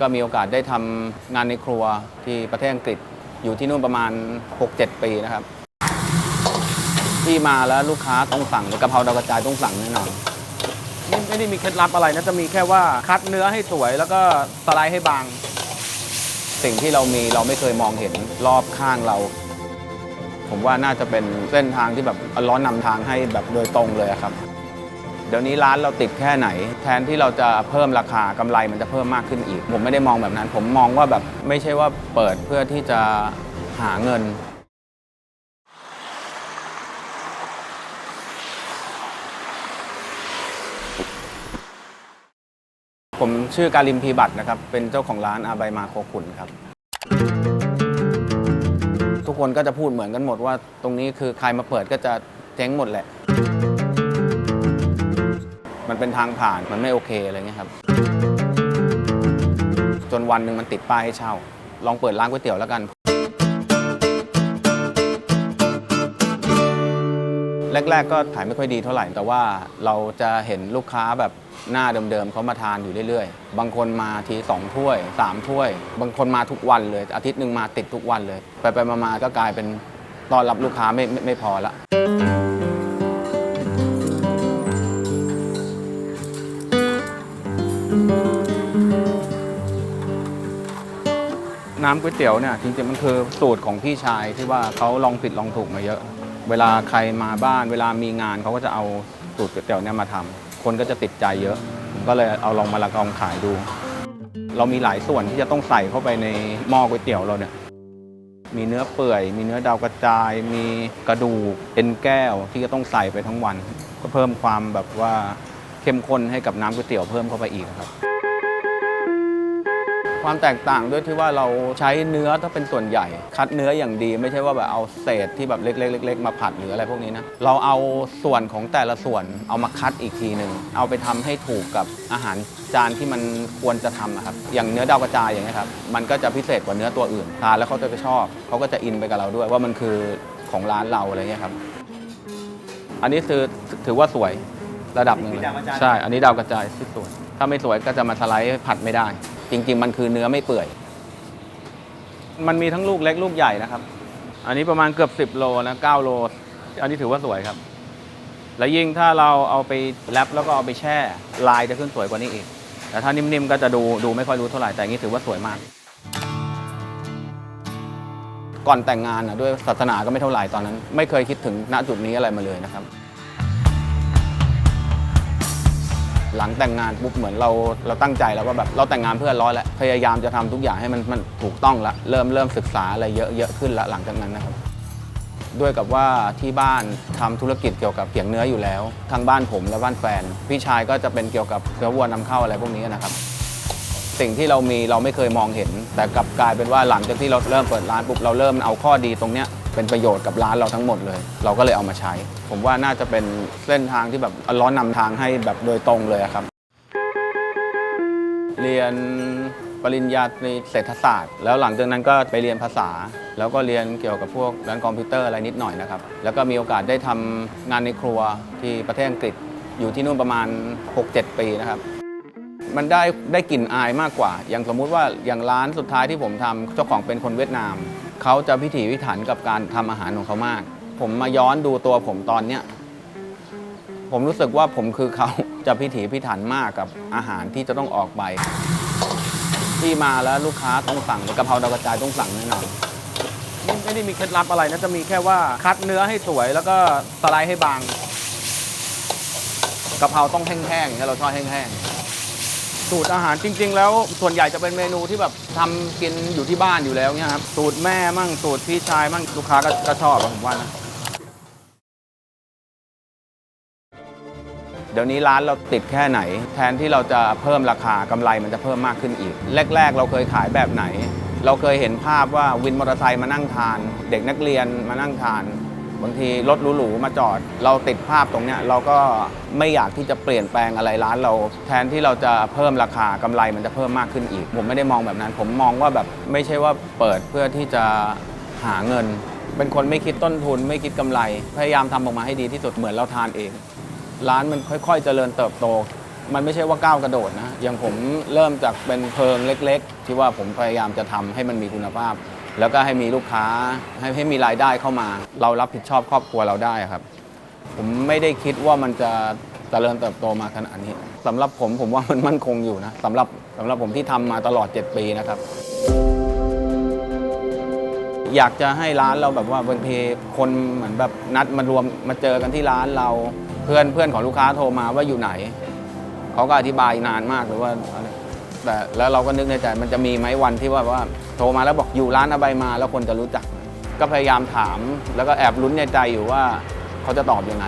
ก็มีโอกาสได้ทำงานในครัวที่ประเทศอังกฤษอยู่ที่นู่นประมาณ 6-7 ปีนะครับ ที่มาแล้วลูกค้าต้องสั่งกะเพราดาวกระจายต้องสั่งแน่นอนไม่ไม่ได้มีเคล็ดลับอะไรนะจะมีแค่ว่าคัดเนื้อให้สวยแล้วก็สไลด์ให้บาง สิ่งที่เรามีเราไม่เคยมองเห็นรอบข้างเรา ผมว่าน่าจะเป็นเส้นทางที่แบบล้อนนำทางให้แบบโดยตรงเลยอะครับ เดี๋ยวนี้ร้านเราติดแค่ไหน แทนที่เราจะเพิ่มราคากำไรมันจะเพิ่มมากขึ้นอีก ผมไม่ได้มองแบบนั้น ผมมองว่าแบบไม่ใช่ว่าเปิดเพื่อที่จะหาเงินผมชื่อการิมพีบัตรนะครับ เป็นเจ้าของร้านอาใบมาโคขุนครับ ทุกคนก็จะพูดเหมือนกันหมดว่า ตรงนี้คือใครมาเปิดก็จะเจ๊งหมดแหละ มันเป็นทางผ่านมันไม่โอเคอะไรเงี้ยครับ จนวันหนึ่งมันติดป้ายให้เช่า ลองเปิดร้านก๋วยเตี๋ยวแล้วกัน แรก ๆ ก็ขายไม่ค่อยดีเท่าไหร่ แต่ว่าเราจะเห็นลูกค้าแบบหน้าเดิมๆเขามาทานอยู่เรื่อยๆ บางคนมาที2ถ้วย3ถ้วย บางคนมาทุกวันเลย อาทิตย์หนึ่งมาติดทุกวันเลย ไปๆมาๆก็กลายเป็นต้อนรับลูกค้าไม่ไม่ไม่พอละ น้ำก๋วยเตี๋ยวเนี่ยจริงๆมันคือสูตรของพี่ชายที่ว่าเขาลองผิดลองถูกมาเยอะ เวลาใครมาบ้าน เวลามีงานเขาก็จะเอาสูตรก๋วยเตี๋ยวเนี่ยมาทำคนก็จะติดใจเยอะ ก็เลยเอาลองมาละกองขายดู เรามีหลายส่วนที่จะต้องใส่เข้าไปในหม้อก๋วยเตี๋ยวเราเนี่ยมีเนื้อเปื่อย มีเนื้อดาวกระจาย มีกระดูกเอ็นแก้วที่จะต้องใส่ไปทั้งวัน ก็เพิ่มความแบบว่าเข้มข้นให้กับน้ำก๋วยเตี๋ยวเพิ่มเข้าไปอีกครับ ความแตกต่างด้วยที่ว่าเราใช้เนื้อถ้าเป็นส่วนใหญ่ คัดเนื้ออย่างดีไม่ใช่ว่าแบบเอาเศษที่แบบเล็กๆเล็กๆมาผัดหรืออะไรพวกนี้นะเราเอาส่วนของแต่ละส่วนเอามาคัดอีกทีหนึ่งเอาไปทำให้ถูกกับอาหารจานที่มันควรจะทำอะครับอย่างเนื้อดาวกระจายอย่างนี้ยครับมันก็จะพิเศษกว่าเนื้อตัวอื่นทานแล้วเขาจะไปชอบเขาก็จะอินไปกับเราด้วยว่ามันคือของร้านเราอะไรเงี้ยครับ อันนี้คือถือว่าสวยระดับหนึ่งเลยดาวกระจายใช่ อันนี้ดาวกระจายที่สวย ถ้าไม่สวยก็จะมาสไลด์ผัดไม่ได้ จริง ๆ มันคือเนื้อไม่เปื่อย มันมีทั้งลูกเล็กลูกใหญ่นะครับ อันนี้ประมาณเกือบ 10 โลนะ9โล อันนี้ถือว่าสวยครับ และยิ่งถ้าเราเอาไปแรปแล้วก็เอาไปแช่ลายจะขึ้นสวยกว่านี้อีก แต่ถ้านิ่มๆก็จะดูดูไม่ค่อยรู้เท่าไหร่แต่อย่างนี้ถือว่าสวยมาก ก่อนแต่งงานนะด้วยศาสนาก็ไม่เท่าไหร่ตอนนั้น ไม่เคยคิดถึงณจุดนี้อะไรมาเลยนะครับ หลังแต่งงานปุ๊บเหมือนเราเราตั้งใจแล้วว่าแบบเราแต่งงานเพื่อร้อยแล้วพยายามจะทำทุกอย่างให้มันมันถูกต้องละเริ่มเริ่มศึกษาอะไรเยอะเยอะขึ้นละหลังจากนั้นนะครับ ด้วยกับว่าที่บ้านทำธุรกิจเกี่ยวกับเขียงเนื้ออยู่แล้ว ทางบ้านผมและบ้านแฟน พี่ชายก็จะเป็นเกี่ยวกับเนื้อวัวนำเข้าอะไรพวกนี้นะครับสิ่งที่เรามีเราไม่เคยมองเห็น แต่กลับกลายเป็นว่าหลังจากที่เราเริ่มเปิดร้านปุ๊บเราเริ่มเอาข้อดีตรงเนี้ย เป็นประโยชน์กับร้านเราทั้งหมดเลย เราก็เลยเอามาใช้ ผมว่าน่าจะเป็นเส้นทางที่แบบล้อนนำทางให้แบบโดยตรงเลยครับ เรียนปริญญาในเศรษฐศาสตร์ แล้วหลังจากนั้นก็ไปเรียนภาษา แล้วก็เรียนเกี่ยวกับพวกด้านคอมพิวเตอร์อะไรนิดหน่อยนะครับ แล้วก็มีโอกาสได้ทำงานในครัวที่ประเทศอังกฤษ อยู่ที่นู่นประมาณ 6-7 ปีนะครับ มันได้ได้กลิ่นอายมากกว่า อย่างสมมุติว่าอย่างร้านสุดท้ายที่ผมทำเจ้าของเป็นคนเวียดนาม เขาจะพิถีพิถันกับการทำอาหารของเขามาก ผมมาย้อนดูตัวผมตอนเนี้ยผมรู้สึกว่าผมคือเขา จะพิถีพิถันมากกับอาหารที่จะต้องออกไป ที่มาแล้วลูกค้าต้องสั่งกะเพราดาวกระจายต้องสั่งแน่นอนไม่ไม่ได้มีเคล็ดลับอะไรนะ จะมีแค่ว่าคัดเนื้อให้สวยแล้วก็สไลด์ให้บางกะเพราต้องแห้งๆถ้เราชอบแห้งๆ สูตรอาหารจริง ๆ แล้วส่วนใหญ่จะเป็นเมนูที่แบบทำกินอยู่ที่บ้านอยู่แล้วเนี่ยครับสูตรแม่มั่งสูตรพี่ชายมั่งลูกค้าก็ก็ชอบอะผมว่านะเดี๋ยวนี้ร้านเราติดแค่ไหน แทนที่เราจะเพิ่มราคากำไรมันจะเพิ่มมากขึ้นอีก แรก ๆ เราเคยขายแบบไหน เราเคยเห็นภาพว่าวินมอเตอร์ไซค์มานั่งทาน เด็กนักเรียนมานั่งทาน บางทีรถหรูๆมาจอด เราติดภาพตรงเนี้ยเราก็ไม่อยากที่จะเปลี่ยนแปลงอะไรร้านเรา แทนที่เราจะเพิ่มราคากำไรมันจะเพิ่มมากขึ้นอีก ผมไม่ได้มองแบบนั้น ผมมองว่าแบบไม่ใช่ว่าเปิดเพื่อที่จะหาเงิน เป็นคนไม่คิดต้นทุน ไม่คิดกำไร พยายามทำออกมาให้ดีที่สุดเหมือนเราทานเอง ร้านมันค่อยๆเจริญเติบโตมันไม่ใช่ว่าก้าวกระโดดนะ อย่างผมเริ่มจากเป็นเพิงเล็ก ๆ ที่ว่าผมพยายามจะทำให้มันมีคุณภาพ แล้วก็ให้มีลูกค้าให้ให้มีรายได้เข้ามา เรารับผิดชอบครอบครัวเราได้ครับ ผมไม่ได้คิดว่ามันจะเจริญเติบโตมาขนาดนี้สำหรับผมผมว่ามันมั่นคงอยู่นะสำหรับสำหรับผมที่ทำมาตลอด 7 ปีนะครับ อยากจะให้ร้านเราแบบว่าบางทีคนเหมือนแบบนัดมารวมมาเจอกันที่ร้านเราเพื่อนเพื่อนของลูกค้าโทรมาว่าอยู่ไหน เขาก็อธิบายนานมากเลยว่า แต่แล้วเราก็นึกในใจมันจะมีไหมวันที่ว่าว่า โทรมาแล้วบอกอยู่ร้านอบายมาแล้วคนจะรู้จัก ก็พยายามถามแล้วก็แอบลุ้นในใจอยู่ว่าเขาจะตอบยังไง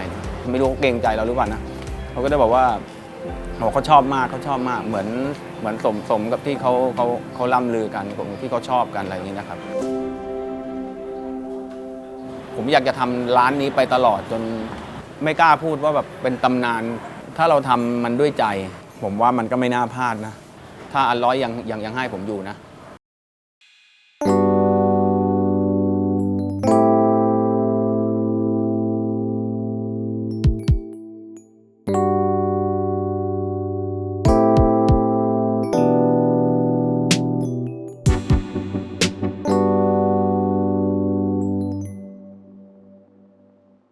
ไม่รู้เกรงใจเราหรือเปล่านะเขาก็ได้บอกว่าบอกเขาชอบมากเขาชอบมากเหมือนเหมือนสมสมกับที่เขาเขาเขาล่ำลือกันที่เขาชอบกันอะไรอย่างนี้นะครับ ผมอยากจะทำร้านนี้ไปตลอดจนไม่กล้าพูดว่าแบบเป็นตำนาน ถ้าเราทำมันด้วยใจ ผมว่ามันก็ไม่น่าพลาดนะ ถ้าอันร้อยยังยังยังให้ผมอยู่นะ